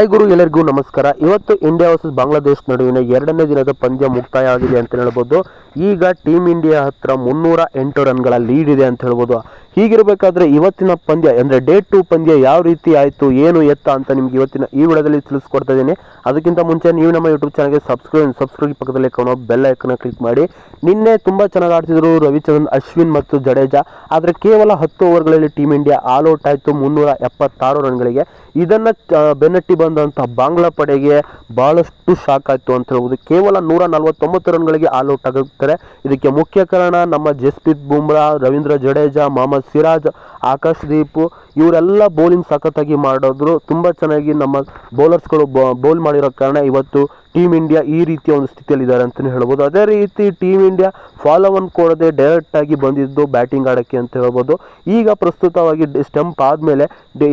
Hi ಗುರು, ಎಲ್ಲರಿಗೂ ನಮಸ್ಕಾರ. ಇವತ್ತು ಇಂಡಿಯಾ ವರ್ಸಸ್ ಬಾಂಗ್ಲಾದೇಶ್ ನಡುವಿನ ಎರಡನೇ ದಿನದ ಪಂದ್ಯ ಮುಕ್ತಾಯ ಆಗಿದೆ ಅಂತ ಹೇಳ್ಬೋದು. ಈಗ ಟೀಮ್ ಇಂಡಿಯಾ ಹತ್ರ ಮುನ್ನೂರ ಎಂಟು ರನ್ಗಳ ಲೀಡ್ ಇದೆ ಅಂತ ಹೇಳ್ಬೋದು. ಹೀಗಿರಬೇಕಾದ್ರೆ ಇವತ್ತಿನ ಪಂದ್ಯ, ಅಂದರೆ ಡೇ ಟು ಪಂದ್ಯ ಯಾವ ರೀತಿ ಆಯಿತು, ಏನು ಎತ್ತ ಅಂತ ನಿಮ್ಗೆ ಇವತ್ತಿನ ಈ ವಿಡಿಯೋದಲ್ಲಿ ತಿಳಿಸ್ಕೊಡ್ತಾ ಇದ್ದೀನಿ. ಅದಕ್ಕಿಂತ ಮುಂಚೆ ನೀವು ನಮ್ಮ ಯೂಟ್ಯೂಬ್ ಚಾನಲ್ಗೆ ಸಬ್ಸ್ಕ್ರೈಬ್ ಸಬ್ಸ್ಕ್ರೈಬ್ ಪಕ್ಕದಲ್ಲಿ ಕಾಣೋ ಬೆಲ್ ಐಕನ್ನ ಕ್ಲಿಕ್ ಮಾಡಿ. ನಿನ್ನೆ ತುಂಬ ಚೆನ್ನಾಗಿ ಆಡ್ತಿದ್ರು ರವಿಚಂದ್ರನ್, ಅಶ್ವಿನ್ ಮತ್ತು ಜಡೇಜಾ. ಆದರೆ ಕೇವಲ ಹತ್ತು ಓವರ್ಗಳಲ್ಲಿ ಟೀಮ್ ಇಂಡಿಯಾ ಆಲ್ ಔಟ್ ಆಯಿತು ಮುನ್ನೂರ ಎಪ್ಪತ್ತಾರು ರನ್ಗಳಿಗೆ. ಇದನ್ನು ಬೆನ್ನಟ್ಟಿ ಬಂದಂಥ ಬಾಂಗ್ಲಾ ಪಡೆಗೆ ಬಹಳಷ್ಟು ಶಾಕ್ ಆಯಿತು ಅಂತ ಹೇಳ್ಬೋದು. ಕೇವಲ ನೂರ ನಲವತ್ತೊಂಬತ್ತು ರನ್ಗಳಿಗೆ ಆಲ್ ಔಟ್ ಆಗುತ್ತಾರೆ. ಇದಕ್ಕೆ ಮುಖ್ಯ ಕಾರಣ ನಮ್ಮ ಜಸ್ಪ್ರೀತ್ ಬುಮ್ರಾ, ರವೀಂದ್ರ ಜಡೇಜಾ ಮೊಹಮ್ಮದ್ ಸಿರಾಜ್, ಆಕಾಶ್ ದೀಪ್ ಇವರೆಲ್ಲ ಬೌಲಿಂಗ್ ಸಖತ್ತಾಗಿ ಮಾಡಿದ್ರು. ತುಂಬ ಚೆನ್ನಾಗಿ ನಮ್ಮ ಬೌಲರ್ಸ್ಗಳು ಬೌಲ್ ಮಾಡಿರೋ ಕಾರಣ ಇವತ್ತು ಟೀಮ್ ಇಂಡಿಯಾ ಈ ರೀತಿಯ ಒಂದು ಸ್ಥಿತಿಯಲ್ಲಿ ಇದ್ದಾರೆ ಅಂತಲೇ ಹೇಳ್ಬೋದು. ಅದೇ ರೀತಿ ಟೀಮ್ ಇಂಡಿಯಾ ಫಾಲೋವನ್ನು ಕೊಡದೆ ಡೈರೆಕ್ಟ್ ಆಗಿ ಬಂದಿದ್ದು ಬ್ಯಾಟಿಂಗ್ ಆಡೋಕ್ಕೆ ಅಂತ ಹೇಳ್ಬೋದು. ಈಗ ಪ್ರಸ್ತುತವಾಗಿ ಸ್ಟಂಪ್ ಆದಮೇಲೆ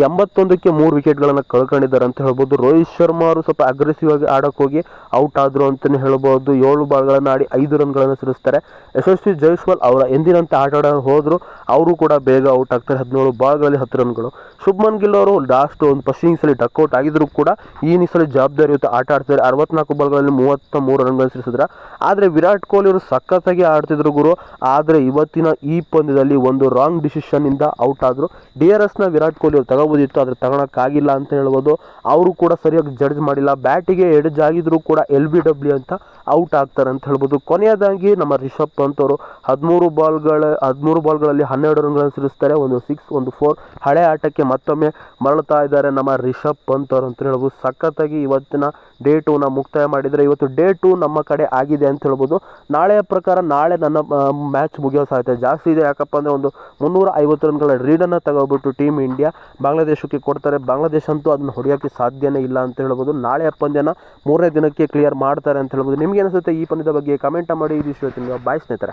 ಎಂಬತ್ತೊಂದಕ್ಕೆ ಮೂರು ವಿಕೆಟ್ಗಳನ್ನು ಕಳ್ಕೊಂಡಿದ್ದಾರೆ ಅಂತ ಹೇಳ್ಬೋದು. ರೋಹಿತ್ ಶರ್ಮಾ ಅವರು ಸ್ವಲ್ಪ ಅಗ್ರೆಸಿವ್ ಆಗಿ ಆಡೋಕೆ ಹೋಗಿ ಔಟ್ ಆದರು ಅಂತಲೇ ಹೇಳ್ಬೋದು. ಏಳು ಬಾಲ್ಗಳನ್ನು ಆಡಿ ಐದು ರನ್ಗಳನ್ನು ಸಿಡಿಸ್ತಾರೆ ಯಶಸ್ವಿ ಜೈಸ್ವಾಲ್ ಅವರ ಎಂದಿನಂತೆ ಆಟ ಆಡ ಹೋದ್ರು, ಅವರು ಕೂಡ ಬೇಗ ಔಟ್ ಆಗ್ತಾರೆ. ಹದಿನೇಳು ಬಾಲ್ಗಳಲ್ಲಿ ಹತ್ತು ರನ್ಗಳು ಶುಭ್ಮನ್ ಗಿಲ್ ಅವರು ಲಾಸ್ಟ್ ಒಂದು ಫಸ್ಟ್ ಇನ್ನಿಂಗ್ಸಲ್ಲಿ ಡಕ್ಔಟ್ ಆಗಿದ್ರು ಕೂಡ ಈ ಇನ್ನಿಂಗ್ಸಲ್ಲಿ ಜವಾಬ್ದಾರಿಯುತ ಆಟ ಆಡ್ತಾರೆ ಅರವತ್ನಾಲ್ಕು ಬಾಲ್ಗಳಲ್ಲಿ ಮೂವತ್ತ ಮೂರು ರನ್ಗಳು ಗಳಿಸಿದ್ರ ಆದರೆ ವಿರಾಟ್ ಕೊಹ್ಲಿ ಅವರು ಸಖತ್ತಾಗಿ ಆಡ್ತಿದ್ರು ಗುರು. ಆದರೆ ಇವತ್ತಿನ ಈ ಪಂದ್ಯದಲ್ಲಿ ಒಂದು ರಾಂಗ್ ಡಿಸಿಷನ್ ಇಂದ ಔಟ್ ಆದ್ರು. ಡಿ ಆರ್ ಎಸ್ನ ವಿರಾಟ್ ಕೊಹ್ಲಿ ಅವರು ತಗೋಬೋದಿತ್ತು, ಆದರೆ ತಗೊಳಕ್ಕಾಗಿಲ್ಲ ಅಂತ ಹೇಳ್ಬೋದು. ಅವರು ಕೂಡ ಸರಿಯಾಗಿ ಜಡ್ಜ್ ಮಾಡಿಲ್ಲ. ಬ್ಯಾಟಿಗೆ ಎಡ್ಜ್ ಆಗಿದ್ರು ಕೂಡ ಎಲ್ ಬಿ ಡಬ್ಲ್ಯೂ ಅಂತ ಔಟ್ ಆಗ್ತಾರೆ ಅಂತ ಹೇಳ್ಬೋದು. ಕೊನೆಯದಾಗಿ ನಮ್ಮ ರಿಷಬ್ ಪಂತ್ ಅವರು ಹದಿಮೂರು ಬಾಲ್ಗಳ ಹದಿಮೂರು ಬಾಲ್ಗಳಲ್ಲಿ ಹನ್ನೆರಡು ರನ್ಗಳನ್ನು ಸಿಡಿಸ್ತಾರೆ ಒಂದು ಸಿಕ್ಸ್ ಒಂದು ಫೋರ್ ಹಳೆ ಆಟಕ್ಕೆ ಮತ್ತೊಮ್ಮೆ ಮರಳುತ್ತಾ ಇದ್ದಾರೆ ನಮ್ಮ ರಿಷಬ್ ಪಂತ್ ಅವರು ಅಂತ ಹೇಳ್ಬೋದು. ಸಖತ್ತಾಗಿ ಇವತ್ತಿನ ಡೇ ಟೂನ ಮುಕ್ತಾಯ ಮಾಡಿದರೆ ಇವತ್ತು ಡೇ ಟು ನಮ್ಮ ಕಡೆ ಆಗಿದೆ ಅಂತ ಹೇಳ್ಬೋದು. ನಾಳೆಯ ಪ್ರಕಾರ ನಾಳೆ ನನ್ನ ಮ್ಯಾಚ್ ಮುಗಿಯೋ ಸಾಧ್ಯತೆ ಜಾಸ್ತಿ ಇದೆ. ಯಾಕಪ್ಪ ಅಂದರೆ ಒಂದು ಮುನ್ನೂರ ಐವತ್ತು ರನ್ಗಳ ರೀಡನ್ನು ತಗೋಬಿಟ್ಟು ಟೀಮ್ ಇಂಡಿಯಾ ಬಾಂಗ್ಲಾದೇಶಕ್ಕೆ ಕೊಡ್ತಾರೆ. ಬಾಂಗ್ಲಾದೇಶ ಅಂತೂ ಅದನ್ನು ಹೊಡೆಯೋಕ್ಕೆ ಸಾಧ್ಯನೇ ಇಲ್ಲ ಅಂತ ಹೇಳ್ಬೋದು. ನಾಳೆಯ ಪಂದ್ಯನ ಮೂರನೇ ದಿನಕ್ಕೆ ಕ್ಲಿಯರ್ ಮಾಡ್ತಾರೆ ಅಂತ ಹೇಳ್ಬೋದು. ನಿಮ್ಗೆ ಅನಿಸುತ್ತೆ ಈ ಪಂದ್ಯದ ಬಗ್ಗೆ? ಕಮೆಂಟ್ ಮಾಡಿ. ಈ ವಿಷಯ ಬಾಯ್ ಸ್ನೇಹಿತರೆ.